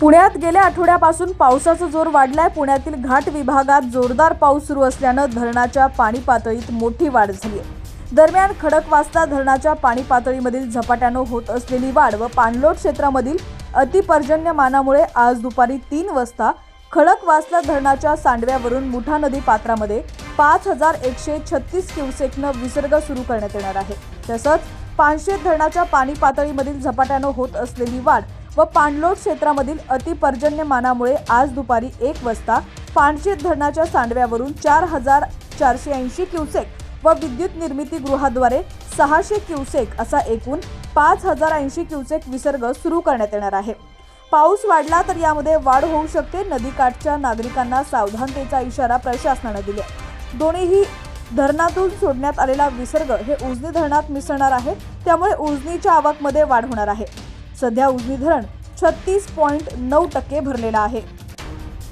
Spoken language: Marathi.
पुण्यात गेल्या आठवड्यापासून पावसाचा जोर वाढलाय. पुण्यातील घाट विभागात जोरदार पाऊस सुरू असल्यानं धरणाच्या पाणी पातळीत मोठी वाढ झाली आहे. दरम्यान खडकवासला धरणाच्या पाणी पातळीमधील झपाट्यानं होत असलेली वाढ व पाणलोट क्षेत्रामधील अतिपर्जन्यमानामुळे आज दुपारी तीन वाजता खडकवासला धरणाच्या सांडव्यावरून मुठा नदी पात्रामध्ये पाच हजार एकशे छत्तीस क्युसेकनं विसर्ग सुरू करण्यात येणार आहे. तसंच पानशेत धरणाच्या पाणी पातळीमधील झपाट्यानं होत असलेली वाढ व पाणलोट क्षेत्रामधील अतिपर्जन्यमानामुळे आज दुपारी एक वाजता पाणशेत धरणाच्या सांडव्यावरून चार हजार चारशे ऐंशी क्युसेक व विद्युत निर्मिती गृहाद्वारे सहाशे क्युसेक असा एकूण पाच हजार ऐंशी क्युसेक विसर्ग सुरू करण्यात येणार आहे. पाऊस वाढला तर यामध्ये वाढ होऊ शकते नदीकाठच्या नागरिकांना सावधानतेचा इशारा प्रशासनानं दिला दोन्हीही धरणातून सोडण्यात आलेला विसर्ग हे उजनी धरणात मिसळणार आहे त्यामुळे उजनीच्या आवकमध्ये वाढ होणार आहे. सध्या उजनी धरण छत्तीस पॉईंट नऊ टक्के भरलेलं आहे.